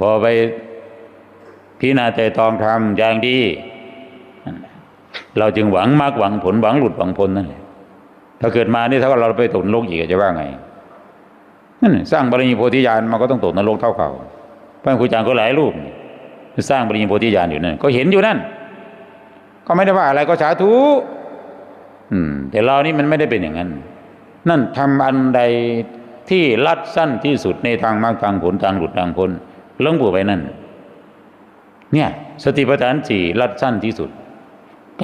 พอไปพิจารณาแต่ตองทำอย่างดี เราจึงหวังมากหวังผลหวังหลุดหวังพ้นนั่นแหละถ้าเกิดมานี่ถ้าว่าเราไปตกนรกอีกจะว่าไงนั่นสร้างบารมีโพธิญาณมันก็ต้องตกนรกเท่าเขาพระครูจารย์ก็หลายรูปสร้างบารมีโพธิญาณอยู่นั่นก็เห็นอยู่นั่น ก็ไม่ได้ว่าอะไรก็สาธุอืม แต่เรานี่มันไม่ได้เป็นอย่างนั้น นั่นทำอันใดที่ลัดสั้นที่สุดในทางมรรคทางผลทางหลุดทางพ้น หลงปู่ไปนั่น เนี่ยสติปัฏฐานสี่ลัดสั้นที่สุด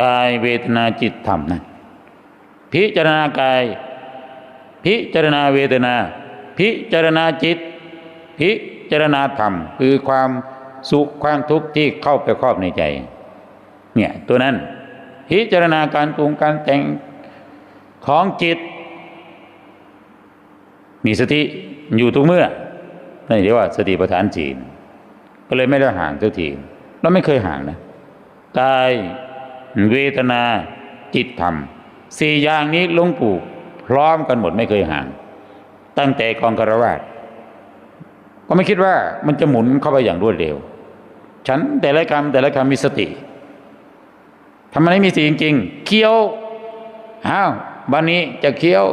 กายเวทนาจิตธรรมนะพิจารณากาย พิจารณาเวทนา พิจารณาจิต พิจารณาธรรม คือความสุขความทุกข์ที่เข้าไปครอบในใจ เนี่ยตัวนั้น พิจารณาการปรุงการแต่งของจิต มีสติอยู่ทุกเมื่อนั่นเรียกว่าสติปัฏฐานจีน ก็เลยไม่ได้ห่างสักทีเราไม่เคยห่างนะกายเวทนาจิตธรรมสี่อย่างนี้หลวงปู่พร้อมกันหมดไม่เคยห่าง ตั้งแต่กองคารวาสก็ไม่คิดว่ามันจะหมุนเข้าไปอย่างรวดเร็ว ฉันแต่ละคำแต่ละคำมีสติทำไมไม่มีสติจริงๆเคี้ยวอ้าววันนี้จะเคี้ยว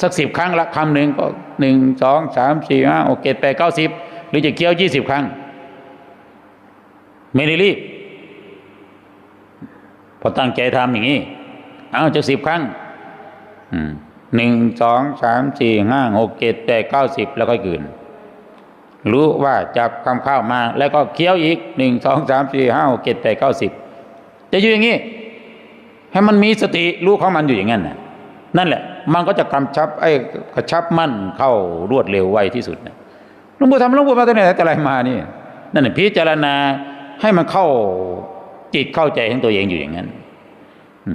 สักสิบครั้งละคำหนึ่งก็หนึ่งสองสามสี่ห้าหกเจ็ดแปดเก้าสิบหรือจะเคี้ยวยี่สิบครั้ง ไม่ได้รีบ พอตั้งใจทำอย่างนี้ เอาจะสิบครั้งหนึ่งสองสามสี่ห้าหกเจ็ดแปดเก้าสิบแล้วก็กืน รู้ว่าจับคำข้าวมา แล้วก็เคี้ยวอีกหนึ่งสองสามสี่ห้าหกเจ็ดแปดเก้าสิบจะอยู่อย่างนี้ ให้มันมีสติรู้ของมันอยู่อย่างนั้นน่ะนั่นแหละ มันก็จะกำชับไอ้กระชับมั่นเข้ารวดเร็วไวที่สุดนะหลวงปู่ทำหลวงปู่มาตั้งแต่ไหนแต่ไรมานี่นั่นแหละพิจารณา ให้มันเข้าจิตเข้าใจของตัวเองอยู่อย่างนั้น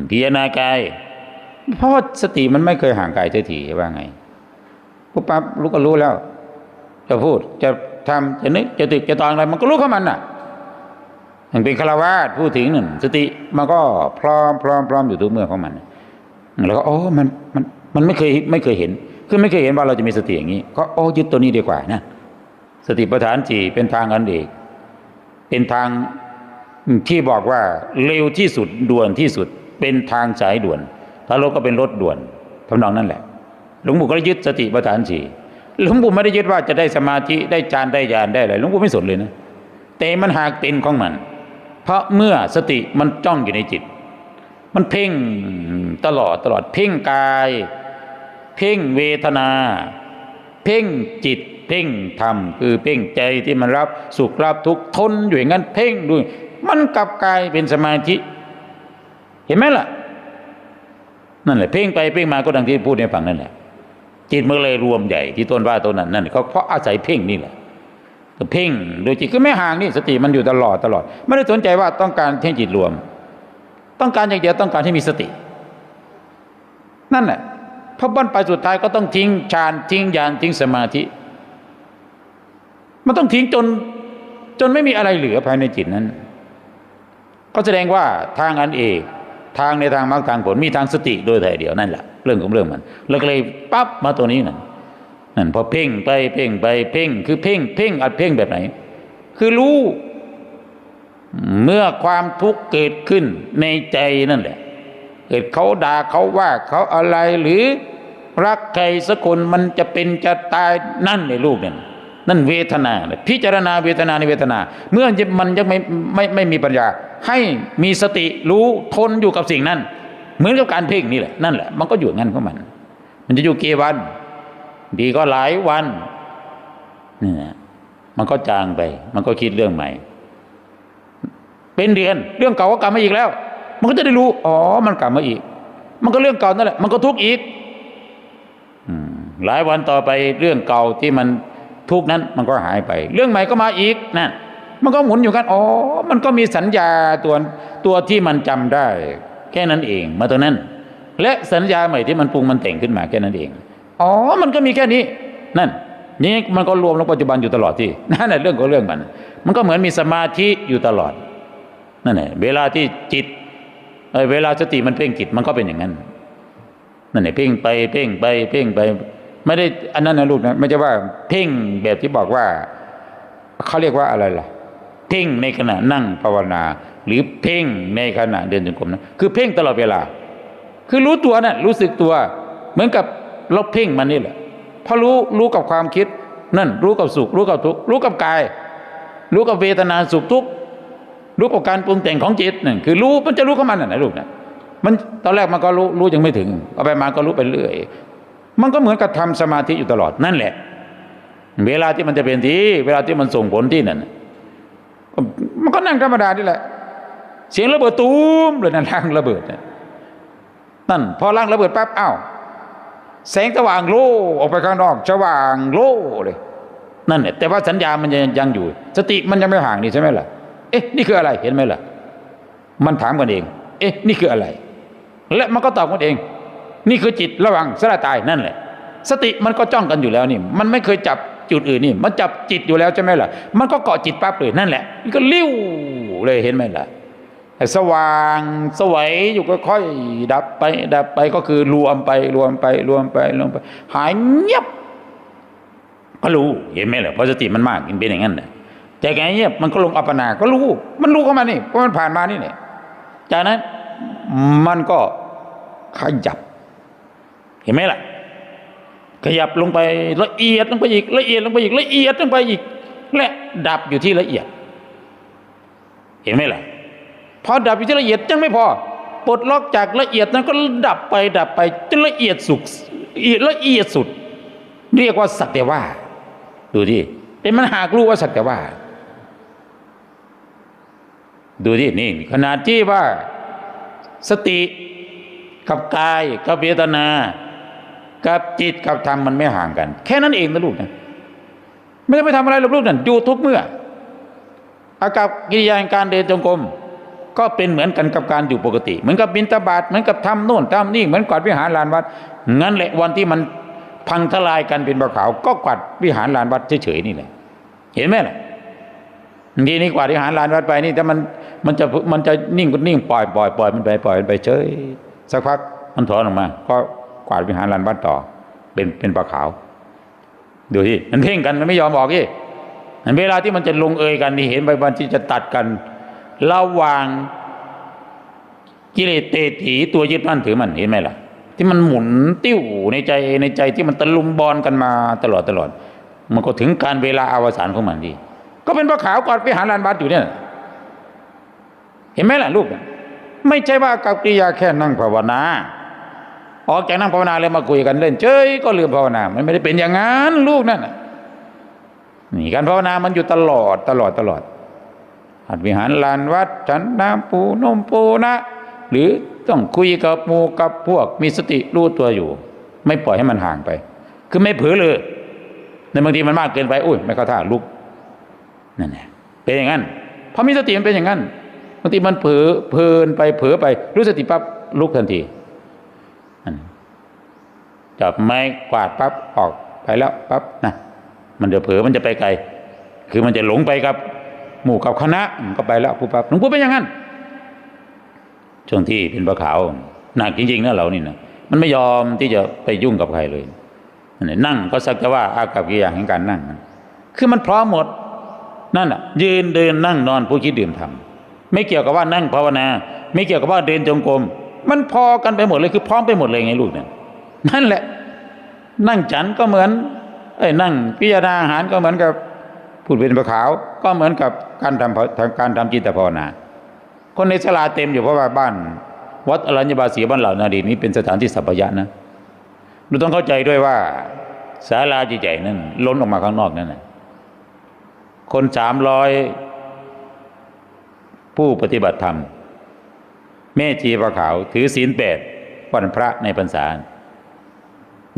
พิจารณากาย เพราะว่าสติมันไม่เคยห่างกายเท่ทีว่าไงปุ๊บปั๊บรู้ก็รู้แล้ว จะพูดจะทำจะนึกจะตึกจะตองอะไร มันก็รู้เข้ามันน่ะมันเป็นคารวาสพูดถึงนั่นสติมันก็พร้อมพร้อมพร้อมอยู่ทุกเมื่อของมันแล้วก็โอ้มันมันมันไม่เคยไม่เคยเห็น คือไม่เคยเห็นว่าเราจะมีสติอย่างนี้ ก็โอ้ยึดตัวนี้ดีกว่านะสติปัฏฐานสี่เป็นทางอันเอก เป็นทางที่บอกว่าเร็วที่สุดด่วนที่สุด เป็นทางสายด่วนถ้ารถก็เป็นรถด่วนทำนองนั้นแหละ หลวงปู่ก็ยึดสติปัฏฐานสี่หลวงปู่ไม่ได้ยึดว่าจะได้สมาธิได้ฌานได้ญาณได้อะไรหลวงปู่ไม่สนเลยนะแต่มันหากเป็นของมัน เพราะเมื่อสติมันจ้องอยู่ในจิต มันเพ่งตลอดตลอดเพ่งกาย เพ่งเวทนา เพ่งจิต เพ่งธรรมคือเพ่งใจที่มันรับสุขรับทุกข์ทนอยู่อย่างนั้นเพ่งด้วย มันกลับกลายเป็นสมาธิ เห็นไหมล่ะ นั่นแหละเพ่งไปเพ่งมาก็ดังที่พูดในฝั่งนั่นแหละจิตมันเลยรวมใหญ่ที่ต้นว่าต้นนั้นนั่นเขาเพราะอาศัยเพ่งนี่แหละเพ่งโดยจิตก็ไม่ห่างนี่สติมันอยู่ตลอดตลอด ไม่ได้สนใจว่าต้องการให้จิตรวม ต้องการอย่างเดียวต้องการให้มีสติ นั่นแหละเพราะบั้นไปสุดท้ายก็ต้องทิ้งฌานทิ้งญาณทิ้งสมาธิ มันต้องทิ้งจนจนไม่มีอะไรเหลือภายในจิตนั้น ก็แสดงว่าทางอันเอกทางในทางมรรคทางผลมีทางสติโดยถ่เดียวนั่นแหละเรื่องของเรื่องมันแล้วก็เลยปั๊บมาตัวนี้นั่นนั่นพอเพ่งไปเพ่งไปเพ่งคือเพ่งเพ่งอัดเพ่งแบบไหน คือรู้เมื่อความทุกข์เกิดขึ้นในใจนั่นแหละ เกิดเขาด่าเขาว่าเขาอะไรหรือรักใครสักคนมันจะเป็นจะตายนั่นในลูกนี่ย นั่นเวทนาพิจารณาเวทนาในเวทนา เมื่อมันยังไม่ไม่ไม่มีปัญญา ให้มีสติรู้ทนอยู่กับสิ่งนั้น เหมือนกับการเพ่งนี่แหละนั่นแหละมันก็อยู่งั้นของมัน มันจะอยู่กี่วัน ดีก็หลายวันนี่นะมันก็จางไป มันก็คิดเรื่องใหม่ เป็นเดือนเรื่องเก่าก็กลับมาอีกแล้ว มันก็จะได้รู้อ๋อมันกลับมาอีก มันก็เรื่องเก่านั่นแหละมันก็ทุกข์อีกหลายวันต่อไปเรื่องเก่าที่มัน ทุกนั้นมันก็หายไป เรื่องใหม่ก็มาอีกนั่นมันก็หมุนอยู่กันอ๋อมันก็มีสัญญาตัวตัวที่มันจำได้ แค่นั้นเองมาตัวนั้น และสัญญาใหม่ที่มันปรุงมันแต่งขึ้นมาแค่นั้นเองอ๋อมันก็มีแค่นี้นั่นนี่มันก็รวมลงปัจจุบันอยู่ตลอดที่นั่นแหละเรื่องของเรื่องมัน มันก็เหมือนมีสมาธิอยู่ตลอดนั่นแหละเวลาที่จิตเวลาสติมันเพ่งจิตมันก็เป็นอย่างนั้นนั่นแหละเพ่งไปเพ่งไปเพ่งไป ไม่ได้อันนั้นนะลูกนะไม่ใช่ว่าเพ่งแบบที่บอกว่าเขาเรียกว่าอะไรล่ะ เพ่งในขณะนั่งภาวนา หรือเพ่งในขณะเดินจงกรมนะคือเพ่งตลอดเวลา คือรู้ตัวนะ่ะรู้สึกตัว เหมือนกับเราเพ่งมันนี่แหละพอรู้รู้กับความคิด นั่น รู้กับสุข รู้กับทุกข์รู้กับกาย รู้กับเวทนาสุขทุกข์รู้กับการปรุงแต่งของจิตนั่นคือรู้มันจะรู้ของมันน่ะนะลูกนะมันตอนแรกมันก็รู้รู้ยังไม่ถึงเอาไปมาก็รู้ไปเรื่อย มันก็เหมือนกับทำสมาธิอยู่ตลอดนั่นแหละ เวลาที่มันจะเป็นที่ เวลาที่มันส่งผลที่นั่นมันก็นั่งธรรมดานี่แหละ เสียงระเบิดตูมเลยนั่นล่างระเบิดนั่นพอล่างระเบิดปั๊บอ้าวแสงสว่างโล่ออกไปข้างนอกสว่างโล่เลยนั่นแหละแต่ว่าสัญญามันยังยังอยู่ สติมันยังไม่ห่างนี่ใช่ไหมล่ะ เอ๊ะนี่คืออะไรเห็นไหมล่ะ มันถามกันเอง เอ๊ะนี่คืออะไร และมันก็ตอบกันเอง นี่คือจิตระวังสละตายนั่นแหละ สติมันก็จ้องกันอยู่แล้วนี่ มันไม่เคยจับจุดอื่นนี่ มันจับจิตอยู่แล้วใช่ไหมล่ะ มันก็เกาะจิตปั๊บเลยนั่นแหละมันก็ลิ้วเลยเห็นไหมล่ะสว่างสวยอยู่ก็ค่อยดับไป ดับไปก็คือรวมไป รวมไปรวมไปรวมไป หายเงียบก็รู้เห็นไหมล่ะเพราะสติมันมากมันเป็นอย่างนั้นน่ะแต่แกเงียบมันก็ลงอัปปนา ก็รู้ มันรู้เข้ามานี่เพราะมันผ่านมานี่เนี่ยจากนั้นมันก็ขยับ เห็นไหมล่ะ ขยับลงไปละเอียดลงไปอีกละเอียดลงไปอีกละเอียดลงไปอีก และดับอยู่ที่ละเอียด เห็นไหมล่ะพอดับอยู่ที่ละเอียดยังไม่พอปลดล็อกจากละเอียดนั้นก็ดับไปดับไปจนละเอียดสุดละเอียดสุด เรียกว่าสักแต่ว่า ดูดิแต่มันหากรู้ว่าสักแต่ว่า ดูดินี่ขนาดที่ว่าสติกับกายกับเวทนา กับจิตกับธรรมมันไม่ห่างกัน แค่นั้นเองนะลูกนะไม่ต้องไปทำอะไรหรอกลูกนั่นอยู่ทุกเมื่อ อากับกิริยาการเดินจงกรมก็เป็นเหมือนกันกับการอยู่ปกติ เหมือนกับบินตาบาตเหมือนกับทำโน่นทำนี่เหมือนกวาดวิหารลานวัดงั้นแหละวันที่มันพังทลายกันเป็นบะขาว ก็กวาดวิหารลานวัดเฉยๆนี่แหละเห็นไหมล่ะทีนี้กวาดวิหารลานวัดไปนี่แต่มันมันจะมันจะนิ่งก็นิ่งปล่อยปล่อยปล่อยมันไปปล่อยมันไปเฉยสักพักมันถอนออกมาก็ กวาดวิหารลานวัดต่อ เป็นเป็นปลาขาว ดูที่มันเพ่งกันมันไม่ยอมออกที่เวลาที่มันจะลงเอยกันนี่เห็นไปวันที่จะตัดกันระหว่างกิเลสเตถีตัวยึดมั่นถือมันเห็นไหมล่ะ ที่มันหมุนติ้วในใจในใจที่มันตะลุมบอลกันมาตลอดตลอด มันก็ถึงการเวลาอวสานของมันดี ก็เป็นพระขาวกอดไปหาลานบัดอยู่เนี่ย เห็นไหมล่ะลูก ไม่ใช่ว่ากับกิริยาแค่นั่งภาวนา ออกจากนั่งภาวนาแล้วมาคุยกันเล่นเฉยก็ลืมภาวนา มันไม่ได้เป็นอย่างนั้นลูกนั่นนี่การภาวนามันอยู่ตลอดตลอดตลอดหัดวิหารลานวัดฉันน้ำปูนมปูนะ หรือต้องคุยกับหมูกับพวกมีสติรู้ตัวอยู่ ไม่ปล่อยให้มันห่างไป คือไม่เผลอเลยในบางทีมันมากเกินไปอุ้ยไม่เข้าท่าลุกนั่นแหละเป็นอย่างนั้นพอมีสติมันเป็นอย่างนั้นบางทีมันเผลอเพลินไปเผลอไปรู้สติปั๊บลุกทันที จับไม้กวาดปั๊บออกไปแล้วปั๊บนะมันจะเผลอมันจะไปไกล คือมันจะหลงไปกับ หมู่กับคณะก็ไปแล้วผู้ปั๊บหลวงปู่เป็นอย่างนั้นช่วงที่เป็นพระขาวหนักจริงๆนะเรานี่นะมันไม่ยอมที่จะไปยุ่งกับใครเลยนั่งก็สักแต่ว่าอากับกิริยาแห่งการนั่ง คือมันพร้อมหมดนั่นอะ ยืนเดินนั่งนอนผู้คิดดื่มทำไม่เกี่ยวกับว่านั่งภาวนา ไม่เกี่ยวกับว่าเดินจงกรมมันพอกันไปหมดเลยคือพร้อมไปหมดเลยไงลูกเนี่ยนั่นแหละ นั่งฉันก็เหมือนไอ้นั่งพิจารณาอาหารก็เหมือนกับพูดเป็นประขาว ก็เหมือนกับการทำการทำจิตภาวนาคนในสลาเต็มอยู่เพราะว่าบ้าน วัดอรัญญบาสีบ้านเหล่านาดีนี้เป็นสถานที่สัพยะนะเราต้องเข้าใจด้วยว่าศาลาใหญ่ๆนั้นล้นออกมาข้างนอกนั่นนะคนสามร้อยผู้ปฏิบัติธรรมแม่ชีพระขาว ถือศีลแปดวันพระในพรรษา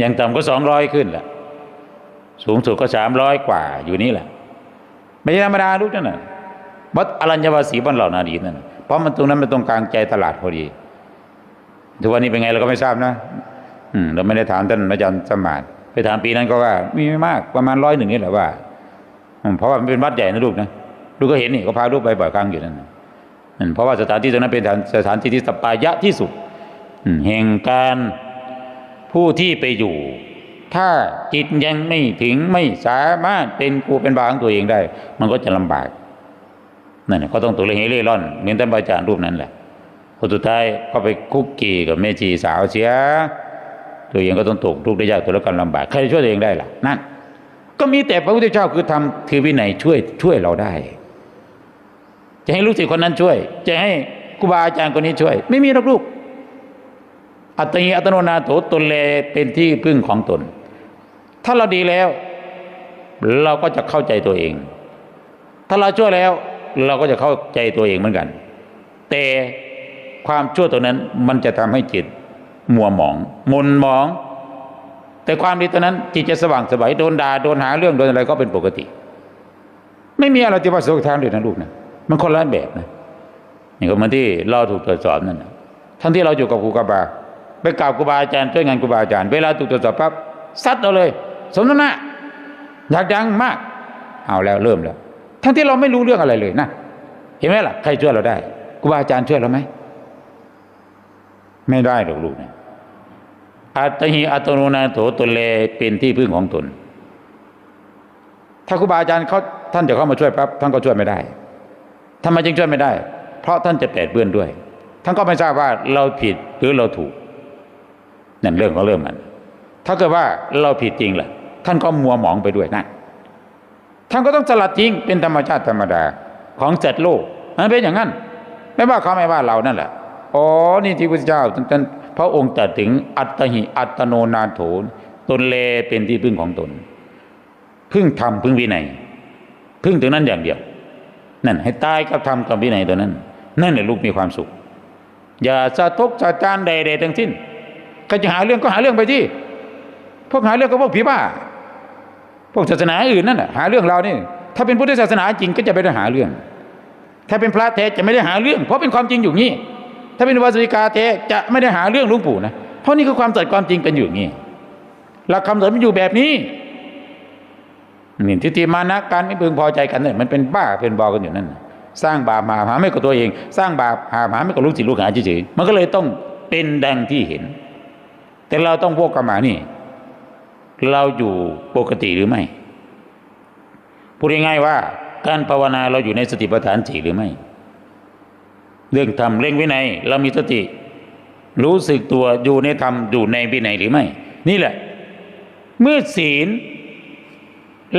ย่างต่ำก็สองร้อยขึ้นแหละสูงสุดก็สามร้อยกว่าอยู่นี่แหละ ไม่ใช่ธรรมดาลูกนั่นน่ะวัดอรัญญวาสีบ้านเหล่านาดีนั่นเพราะมันตรงนั้นมันตรงกลางใจตลาดพอดีทุกวันนี้เป็นไงเราก็ไม่ทราบนะอืมเราไม่ได้ถามท่านอาจารย์สมานไปถามปีนั้นก็ว่ามีไม่มากประมาณร้อยหนึ่งนี่แหละว่าเพราะว่ามันเป็นวัดใหญ่นะลูกนะลูกก็เห็นนี่ก็พาลูกไปบ่อยครั้งอยู่นั่นเพราะว่าสถานที่ตรงนั้นเป็นสถานที่ที่สปายะที่สุดแห่งการ ผู้ที่ไปอยู่ ถ้าจิตยังไม่ถึงไม่สามารถเป็นครูเป็นบาของตัวเองได้ มันก็จะลำบากนั่นน่ก็ต้องตัวเล่เล่ร่อนเหมือนท่านอาจารย์รูปนั้นแหละพอสุดท้ายก็ไปคุกกีกับแม่ชีสาวเสีย ตัวเองก็ต้องตกทุกข์ได้ยากตัวละกันลำบากใครจะช่วยตัวเองได้ล่ะนั่นก็มีแต่พระพุทธเจ้าคือทำคือวินัยช่วยช่วยเราได้ จะให้ลูกศิษย์คนนั้นช่วย จะให้ครูบาอาจารย์คนนี้ช่วย ไม่มีหรอกลูก อัตติอัตโนนาโถตนเลเป็นที่พึ่งของตน ถ้าเราดีแล้ว เราก็จะเข้าใจตัวเอง ถ้าเราชั่วแล้วเราก็จะเข้าใจตัวเองเหมือนกัน แต่ความชั่วตัวนั้นมันจะทำให้จิตมัวหมองมุนหมอง แต่ความดีตัวนั้น จิตจะสว่างสบายโดนด่าโดนหาเรื่องโดนอะไรก็เป็นปกติ ไม่มีอะไรที่ว่าสุขทางเลยนะลูกนะมันคนละแบบนะนี่ก็เหมือนที่เราถูกตรวจสอบนั่นนะทั้งที่เราอยู่กับครูกบา ไปกราบครูบาอาจารย์ช่วยงานครูบาอาจารย์เวลาถูกตรวจสอบปั๊บซัดเราเลย สมน้ำหน้าอยากดังมาก เอาแล้วเริ่มแล้ว ทั้งที่เราไม่รู้เรื่องอะไรเลยนะเห็นไหมล่ะใครช่วยเราได้ครูบาอาจารย์ช่วยเราไหมไม่ได้หรอกลูกนี่ยอัตหิอัตโนนาโถตนเลเป็นที่พึ่งของตน ถ้าครูบาอาจารย์เขาท่านจะเข้ามาช่วยปั๊บท่านก็ช่วยไม่ได้ทำไมจึงช่วยไม่ได้ เพราะท่านจะแปดเปื้อนด้วย ท่านก็ไม่ทราบว่าเราผิดหรือเราถูก นั่นเรื่องของเรื่องมันถ้าเกิดว่าเราผิดจริงล่ะท่านก็มัวหมองไปด้วยนั่นท่านก็ต้องสลัดทิ้งเป็นธรรมชาติธรรมดาของจัดโลกมันเป็นอย่างนั้น ไม่ว่าเขาไม่ว่าเรานั่นแหละอ๋อนี่ที่พระเจ้าท่านพระองค์ตรัสถึงอัตหิอัตโนนาโถตนเลเป็นที่พึ่งของตน พึ่งธรรมพึ่งวินัยพึ่งถึงนั้นอย่างเดียว นั่น ให้ตายกับธรรมกับวินัยตัวนั้น นั่นแหละลูกมีความสุข อย่าสะทกสะจานใดๆทั้งสิ้น ใครจะหาเรื่องก็หาเรื่องไปที่ พวกหาเรื่องก็พวกผีบ้า พวกศาสนาอื่นนั่นแหละหาเรื่องเรานี่ ถ้าเป็นพุทธศาสนาจริงก็จะไม่ได้หาเรื่อง ถ้าเป็นพระแท้จะไม่ได้หาเรื่อง เพราะเป็นความจริงอยู่งี้ ถ้าเป็นวาสิกาแท้จะไม่ได้หาเรื่องลุงปู่นะ เพราะนี่คือความสัตย์ความจริงเป็นอยู่งี้หลักคำสอนมันอยู่แบบนี้นี่ทิฏฐิมานะการไม่พึงพอใจกันเนี่ยมันเป็นบ้าเป็นบอกันอยู่นั่นสร้างบาปมาหาไม่กับตัวเอง สร้างบาปหาหาไม่กับลูกศิษย์ลูกหาเฉยๆมันก็เลยต้องเป็นดังที่เห็น แต่เราต้องพวกกรรมานี่ เราอยู่ปกติหรือไม่พูดง่ายๆว่า การภาวนาเราอยู่ในสติปัฏฐานสี่หรือไม่ เรื่องธรรมเร่งวินัย เรามีสติ รู้สึกตัวอยู่ในธรรมอยู่ในวินัยหรือไม่ นี่แหละ เมื่อศีล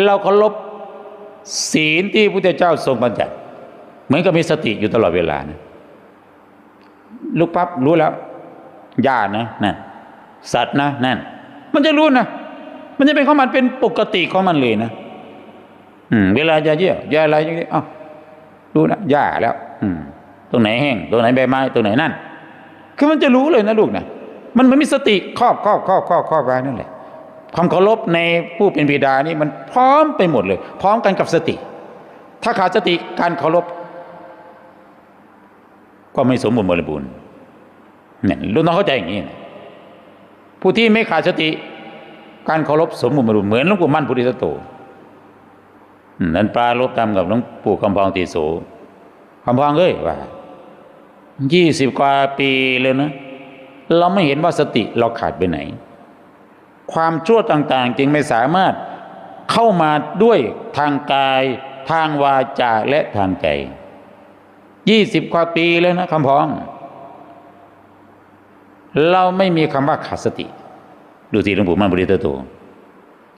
เราเคารพศีลที่พระพุทธเจ้าทรงบัญญัติเหมือนกับมีสติอยู่ตลอดเวลานะลูกปั๊บรู้แล้วญาตินะนั่น สัตว์นะนั่น มันจะรู้นะ มันจะเป็นของมันเป็นปกติของมันเลยนะ อืม เวลาจะเยี่ยวยาอะไรอย่างนี้อ้าวรู้นะหญ้าแล้ว อืม ตรงไหนแห้งตรงไหนใบไม้ตรงไหนนั่น คือมันจะรู้เลยนะลูกนะมันมันมีสติครอบครอบครอบครอบครอบไว้นั่นแหละความเคารพในผู้เป็นบิดานี่มันพร้อมไปหมดเลย พร้อมกันกับสติ ถ้าขาดสติการเคารพก็ไม่สมบูรณ์บริบูรณ์เนี่ยลูกน้องเข้าใจอย่างนี้นะ ผู้ที่ไม่ขาดสติ การเคารพสมบูรณ์เหมือนหลวงปู่มั่นพุทธิสโตนั้นปลาลบตามกับหลวงปู่คำพองตีโสคำพองเอ้ยว่ายี่สิบกว่าปีเลยนะ เราไม่เห็นว่าสติเราขาดไปไหน ความชั่วต่างๆ จึงไม่สามารถเข้ามาด้วยทางกาย ทางวาจาและทางใจยี่สิบกว่าปีแล้วนะคำพอง เราไม่มีคำว่าขาดสติ ดูสิหลวงปู่มันบริเตโต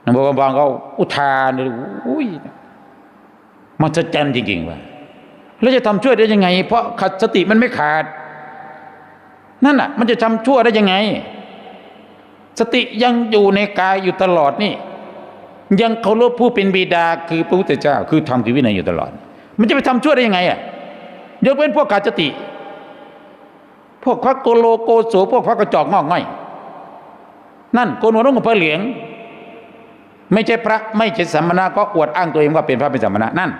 หลวงปู่คำพองเขาอุทานเลยอุ้ยมันจะจันจริงๆว่าแล้วจะทำช่วยได้ยังไง เพราะขาดสติมันไม่ขาด นั่นน่ะ มันจะทำชั่วได้ยังไง สติยังอยู่ในกายอยู่ตลอดนี่ ยังเคารพผู้เป็นบิดาคือพระพุทธเจ้า คือทำคือวินัยอยู่ตลอด มันจะไปทำชั่วได้ยังไงอะยกเว้นพวกขาดสติ พวกพระโกโลโกโสพวกพระกระจอกงอกง่อย นั่นโกนหัวนุ่งกับพระเหลียงไม่ใช่พระไม่ใช่สัมมณะก็อวดอ้างตัวเองว่าเป็นพระเป็นสัมมณะนั่น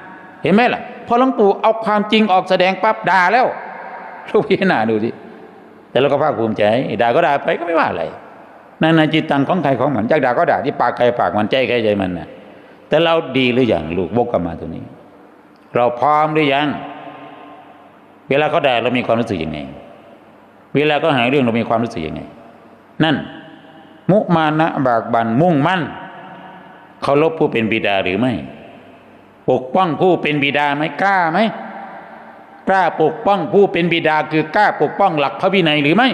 เห็นไหมล่ะพอหลวงปู่เอาความจริงออกแสดงปั๊บด่าแล้วลูกพี่นาดูสิแต่เราก็ภาคภูมิใจด่าก็ด่าไปก็ไม่ว่าอะไรนั่นนะจิตตังของใครของมันจากด่าก็ด่าที่ปากใครปากมันใจใครใจมันนะแต่เราดีหรือยังลูกวกกลับมาตรงนี้ เราพร้อมหรือยัง เวลาเขาด่าเรามีความรู้สึกยังไง เวลาก็หาเรื่องเรามีความรู้สึกยังไง นั่น มุมานะบากบันมุ่งมั่นเคารพผู้เป็นบิดาหรือไม่ ปกป้องผู้เป็นบิดาไหมกล้าไหมกล้าปกป้องผู้เป็นบิดาคือกล้าปกป้องหลักพระวินัยหรือไม่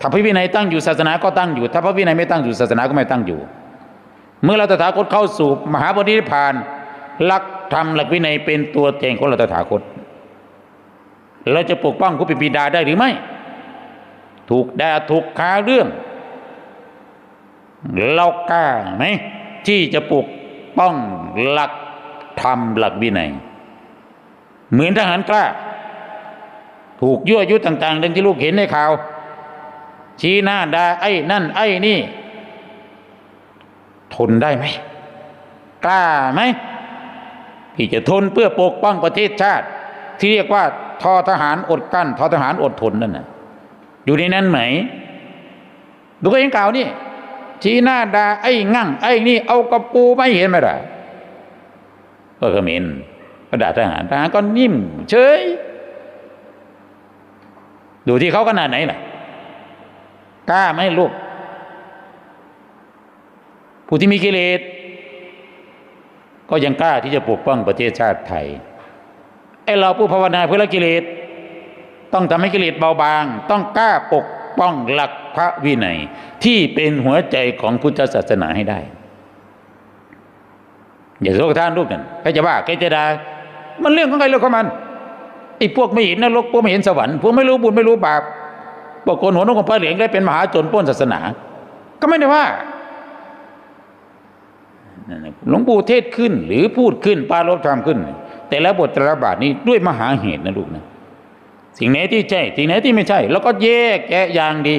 ถ้าพระวินัยตั้งอยู่ศาสนาก็ตั้งอยู่ ถ้าพระวินัยไม่ตั้งอยู่ศาสนาก็ไม่ตั้งอยู่ เมื่อเราตถาคตเข้าสู่มหาปณิพพานหลักธรรมหลักวินัยเป็นตัวแทนของเราตถาคต เราจะปกป้องผู้เป็นบิดาได้หรือไม่ ถูกด่าถูกคาเรื่อง เรากล้าไหมที่จะปกป้องหลักธรรมหลักวินัยเหมือนทหารกล้า ถูกยั่วยุต่าง ๆ ดังที่ลูกเห็นในข่าว ชี้หน้าด่าไอ้นั่น ไอ้นี่ ทนได้ไหม กล้าไหมที่จะทนเพื่อปกป้องประเทศชาติ ที่เรียกว่า ทอทหารอดกั้นทอทหารอดทนนั่นน่ะอยู่ในนั้นไหม ดูก็เห็นข่าวนี่ชี้หน้าดาไอ้งั่ง ไอ้นี่ เอากระปูไม่เห็นไหมล่ะก็เขมรก็ด่าทหารทหารก็นิ่ม เฉย ดูที่เขาขนาดไหนล่ะกล้าไหมลูก ผู้ที่มีกิเลสก็ยังกล้าที่จะปกป้องประเทศชาติไทย เราผู้ภาวนาเพื่อละกิเลสต้องทำให้กิเลสเบาบาง ต้องกล้าปกป้องหลักพระวินัย ที่เป็นหัวใจของพุทธศาสนาให้ได้ อย่าโศกท่านลูกนั่นใครจะว่าใครจะด่ามันเรื่องของใครเรื่องของมันไอ้พวกไม่เห็นนรกพวกไม่เห็นสวรรค์พวกไม่รู้บุญไม่รู้บาปพวกคนหัวนกของพระเหลียงได้เป็นมหาจนป้นศาสนา ก็ไม่ได้ว่าหลวงปู่เทศขึ้นหรือพูดขึ้นปารบธรรมขึ้น แต่ละบทแต่ละบาทนี้ด้วยมหาเหตุนะลูกนะสิ่งไหนที่ใช่ สิ่งไหนที่ไม่ใช่ แล้วก็แยกแยะอย่างดี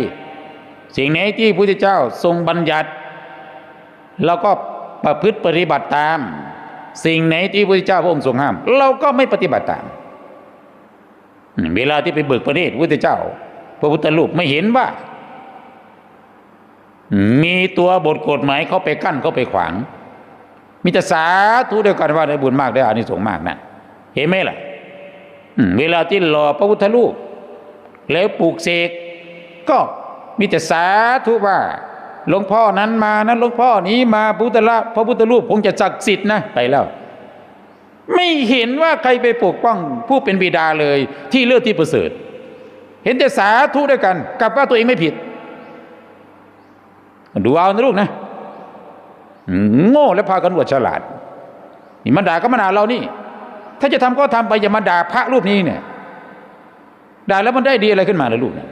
สิ่งไหนที่พระพุทธเจ้าทรงบัญญัติเราก็ประพฤติปฏิบัติตาม สิ่งไหนที่พระพุทธเจ้าพระองค์ทรงห้าม เราก็ไม่ปฏิบัติตาม เวลาที่ไปเบิกประเทศพระพุทธเจ้า พระพุทธรูปไม่เห็นว่า มีตัวบทกฎหมายเขาไปกั้นเขาไปขวาง มีแต่สาธุเดียวกันว่าได้บุญมากได้อานิสงส์มากนะเห็นไหมล่ะอืมเวลาที่หล่อพระพุทธรูปแล้วปลูกเสกก็มีแต่สาธุว่าหลวงพ่อนั้นมานั้นหลวงพ่อนี้มาพุทธละพระพุทธรูปคงจะศักดิ์สิทธิ์นะไปแล้ว ไม่เห็นว่าใครไปปกป้องผู้เป็นบิดาเลย ที่เลือกที่ประเสริฐ เห็นแต่สาธุด้วยกันกลับว่าตัวเองไม่ผิด ดูเอานะลูกนะ โง่และพากันอวดฉลาด นี่มันด่าก็มาด่าเรานี่ ถ้าจะทำก็ทำไปอย่ามาด่าพระรูปนี้เนี่ยด่าแล้วมันได้ดีอะไรขึ้นมาล่ะลูกเนี่ย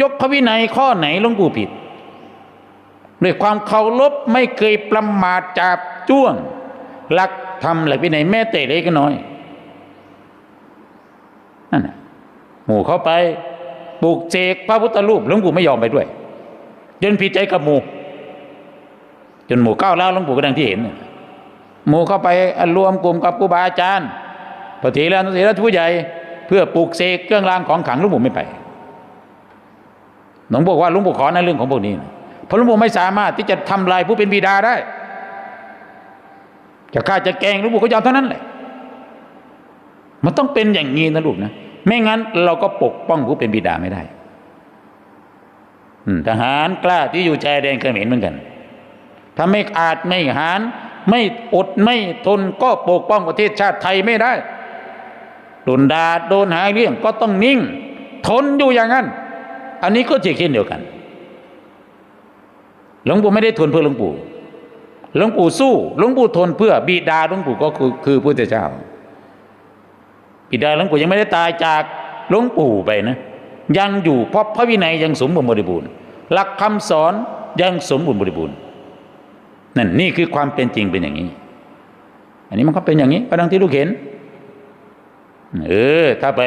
ยกพระวินัยข้อไหนหลวงปู่ผิดด้วยความเคารพไม่เคยประมาทจับจ้วงหลักทำหลักวินัยแม้แต่เล็กน้อยนั่นน่ะหมู่เข้าไปปลูกเจกพระพุทธรูปหลวงปู่ไม่ยอมไปด้วยจนผิดใจกับหมู่ จนหมู่ก้าแล้วหลวงปู่ก็ดังที่เห็น หมู่เข้าไปรวมกลุ่มกับครูบาอาจารย์พระเถระนุเถระผู้ใหญ่เพื่อปลูกเสกเครื่องรางของขลังหลวงปู่ไม่ไปหลวงปู่ว่าหลวงปู่ขอในเรื่องของพวกนี้เพราะหลวงปู่ไม่สามารถที่จะทำลายผู้เป็นบิดาได้ จะฆ่าจะแกงหลวงปู่ก็ยอมเท่านั้นแหละมันต้องเป็นอย่างนี้นะลูกนะไม่งั้นเราก็ปกป้องผู้เป็นบิดาไม่ได้ทหารกล้าที่อยู่ชายแดนเขมรเหมือนกัน ถ้าไม่อาจไม่หารไม่อดไม่ทนก็ปกป้องประเทศชาติไทยไม่ได้ โดนดาโดนหาเรื่องก็ต้องนิ่ง ทนอยู่อย่างนั้น อันนี้ก็เช่นเดียวกัน หลวงปู่ไม่ได้ทนเพื่อหลวงปู่ หลวงปู่สู้ หลวงปู่ทนเพื่อบิดาหลวงปู่ก็คือคือพระเจ้า บิดาหลวงปู่ยังไม่ได้ตายจากหลวงปู่ไปนะ ยังอยู่เพราะพระวินัยยังสมบูรณ์บริบูรณ์ หลักคำสอนยังสมบูรณ์บริบูรณ์ นั่นนี่คือความเป็นจริงเป็นอย่างนี้ อันนี้มันก็เป็นอย่างนี้ก็ดังที่ลูกเห็นเออถ้าไป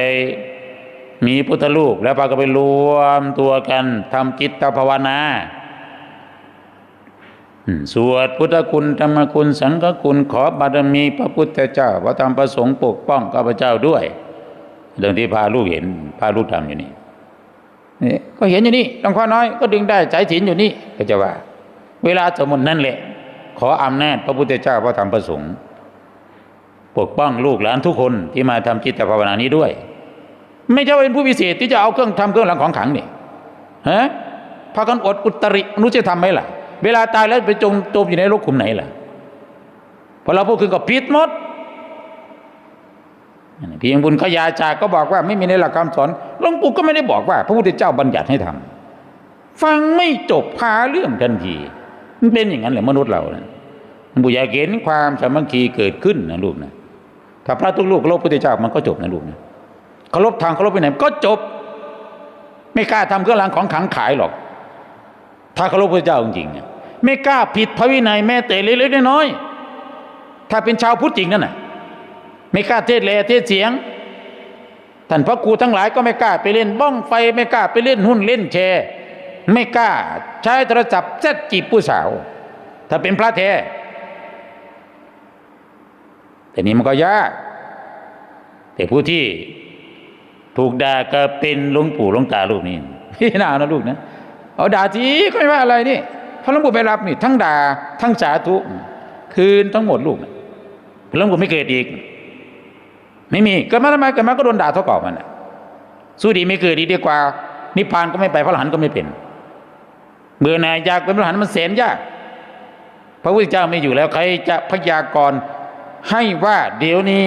มีพุทธรูปแล้วพาก็ไปรวมตัวกันทำจิตภาวนาสวดพุทธคุณธรรมคุณสังฆคุณขอบารมีพระพุทธเจ้าพระธรรมประสงค์ปกป้องข้าพเจ้าด้วยเรื่องที่พาลูกเห็นพาลูกทำอยู่นี่นี่ก็เห็นอยู่นี่หลวงพ่อน้อยก็ดึงได้สายถินอยู่นี่ก็จะว่า เวลาสมุนนั่นแหละ ขออำนาจพระพุทธเจ้าพระธรรมประสงค์ปกป้องลูกหลานทุกคนที่มาทำจิตภาวนานี้ด้วย ไม่ใช่เป็นผู้พิเศษที่จะเอาเครื่องทำเครื่องรางของขังนี่ฮะพากันอดอุตรินุษยธรรมไหมล่ะ เวลาตายแล้วไปจมจมอยู่ในโลกขุมไหนล่ะพอเราพูดขึ้นก็ผิดหมดเพียงบุญขยาจากก็บอกว่าไม่มีในหลักคำสอนหลวงปู่ก็ไม่ได้บอกว่า พระพุทธเจ้าบัญญัติให้ทำฟังไม่จบพาเรื่องทันที มันเป็นอย่างนั้นแหละมนุษย์เรานะบุญอยากเห็นความสามัคคีเกิดขึ้นนะลูกนะถ้าพระทุกลูกเคารพพระพุทธเจ้ามันก็จบนะลูกนะเคารพทางเคารพไปไหนก็จบ ไม่กล้าทำเครื่องรางของขังขายหรอก ถ้าเคารพพระเจ้าจริงๆเนี่ยไม่กล้าผิดพระวินัยแม้แต่เล็กๆน้อยๆถ้าเป็นชาวพุทธจริงนั่นน่ะไม่กล้าเทศแลเทศเสียงท่านพระครูทั้งหลายก็ไม่กล้าไปเล่นบ้องไฟไม่กล้าไปเล่นหุ้นเล่นแชร์ ไม่กล้าใช้โทรศัพท์แซดจีบผู้สาว ถ้าเป็นพระแท้แต่นี้มันก็ยาก แต่ผู้ที่ถูกด่าก็เป็นหลวงปู่หลวงตาลูกนี่พี่นานะลูกนะ เอาด่าทีก็ไม่ว่าอะไรนี่พระหลวงปู่ไปรับนี่ ทั้งด่าทั้งสาธุคืนทั้งหมดลูกพระหลวงปู่ไม่เกิดอีก ไม่มีเกิดมาทำไมเกิดมาก็โดนด่าเท่าเก่ามันสู้ดีไม่เกิดดีดีกว่า นิพพานก็ไม่ไปพระอรหันก็ไม่เป็น เบื่อหน่ายอยากเป็นพระอรหันต์มันแสนยาก พระพุทธเจ้าไม่อยู่แล้วใครจะพยากรณ์ให้ว่าเดี๋ยวนี้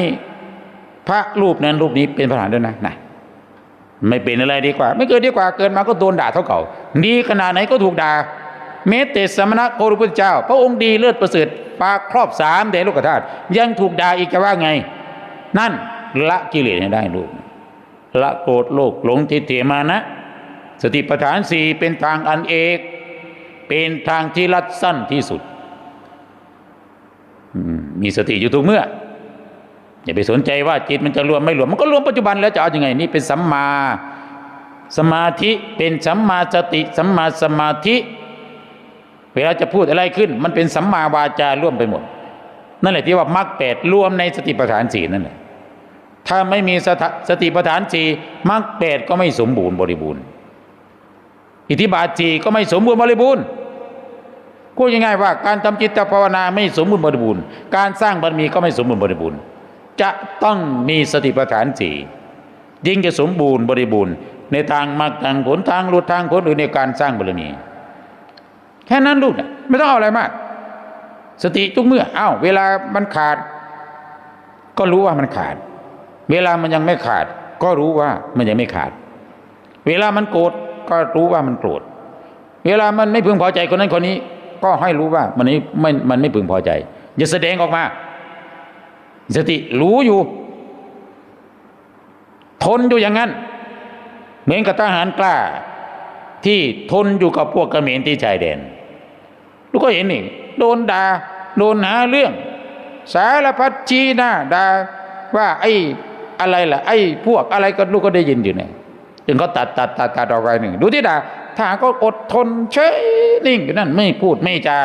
พระรูปนั้นรูปนี้เป็นพระอรหันต์ด้วยนะนะไม่เป็นอะไรดีกว่า ไม่เกิดดีกว่าเกิดมาก็โดนด่าเท่าเก่า ดีขนาดไหนก็ถูกด่าเมตเตสมณะโครุพุทธเจ้า พระองค์ดีเลิศประเสริฐปากครอบสามเดโลกธาตุยังถูกด่าอีกจะว่าไง นั่นละกิเลสให้ได้ลูกละโกรธโลกหลงทิฏฐิมานะ สติปัฏฐานสี่เป็นทางอันเอก เป็นทางที่รัดสั้นที่สุด มีสติอยู่ทุกเมื่อ อย่าไปสนใจว่าจิตมันจะรวมไม่รวม มันก็รวมปัจจุบันแล้วจะเอาอยัางไงนี่เป็นสัมมาสมาธิเป็นสัมมาสติสัมมาสมาธิ เวลาจะพูดอะไรขึ้น มันเป็นสัมมาวาจาร่วมไปหมด นั่นแหละที่ว่ามรรคแปดรวมในสติปัฏฐานสี่นั่นแหละถ้าไม่มีสถสติปัฏฐานสี่มรรคแปดก็ไม่สมบูรณ์บริบูรณ์ อิทธิบาทสี่ก็ไม่สมบูรณ์บริบูรณ์พูดง่ายๆว่า การทำจิตภาวนาไม่สมบูรณ์บริบูรณ์การสร้างบารมีก็ไม่สมบูรณ์บริบูรณ์จะต้องมีสติปัฏฐานสี่ยิ่งจะสมบูรณ์บริบูรณ์ ในทางมรรคทางผลทางหลุดทางผลหรือในการสร้างบารมีแค่นั้นลูกนะไม่ต้องเอาอะไรมาก สติทุกเมื่ออ้าวเวลามันขาด ก็รู้ว่ามันขาด เวลามันยังไม่ขาด ก็รู้ว่ามันยังไม่ขาด เวลามันโกรธ ก็รู้ว่ามันโกรธเวลามันไม่พึงพอใจคนนั้นคนนี้ ก็ให้รู้ว่ามันนี้ไม่มันไม่พึงพอใจ อย่าแสดงออกมา สติรู้อยู่ ทนอยู่อย่างนั้น เหมือนกับทหารกล้า ที่ทนอยู่กับพวกเขมรที่ชายแดนลูกก็เห็นนี่โดนด่าโดนหาเรื่อง สารพัดชี้หน้าด่าว่าไอ้อะไรล่ะ ไอ้พวกอะไรก็ลูกก็ได้ยินอยู่เนี่ย จนเขาตัดตัดตัดตัดออกไปหนึ่ง ดูที่ด่าถ้าก็อดทนเฉยนิ่งอยู่นั่นไม่พูดไม่จา